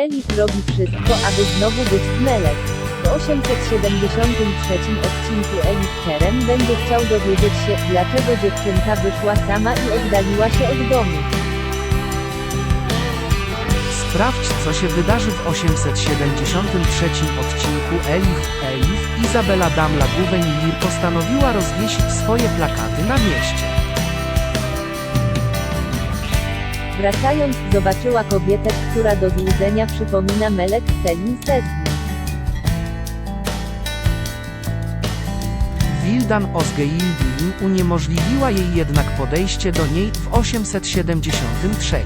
Elif robi wszystko, aby znowu być z Melek. W 873 odcinku Elif Kerem będzie chciał dowiedzieć się, dlaczego dziewczynka wyszła sama i oddaliła się od domu. Sprawdź, co się wydarzy w 873 odcinku Elif Elif. Izabela Damla Gouvenir postanowiła rozwiesić swoje plakaty na mieście. Wracając, zobaczyła kobietę, która do złudzenia przypomina Melek Selin Sesni. Wildan Osgeildin uniemożliwiła jej jednak podejście do niej w 873.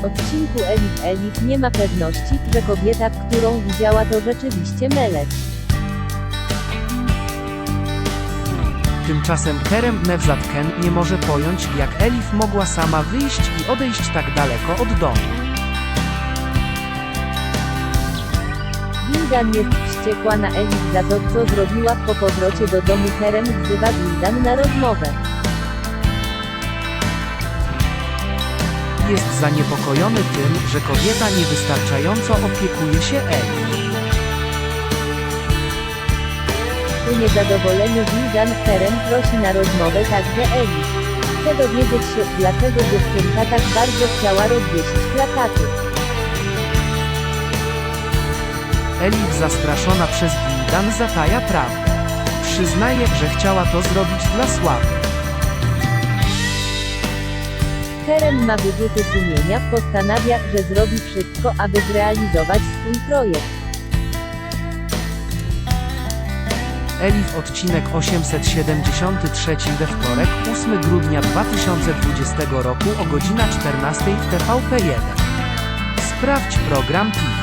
W odcinku Elif Elif nie ma pewności, że kobieta, którą widziała to rzeczywiście Melek. Tymczasem Kerem Nevzat Ken nie może pojąć, jak Elif mogła sama wyjść i odejść tak daleko od domu. Wildan jest wściekła na Elif za to, co zrobiła po powrocie do domu Kerem wzywa Wildan na rozmowę. Jest zaniepokojony tym, że kobieta niewystarczająco opiekuje się Elif. Niezadowoleniu Wildan Kerem prosi na rozmowę także Elif. Chce dowiedzieć się, dlaczego dziewczynka tak bardzo chciała rozwiesić plakaty. Elif zastraszona przez Wildan zataja prawdę. Przyznaje, że chciała to zrobić dla sławy. Kerem ma wyrzuty sumienia, postanawia, że zrobi wszystko, aby zrealizować swój projekt. Elif odcinek 873 we wtorek 8 grudnia 2020 roku o godzina 14 w TVP1. Sprawdź program PiS.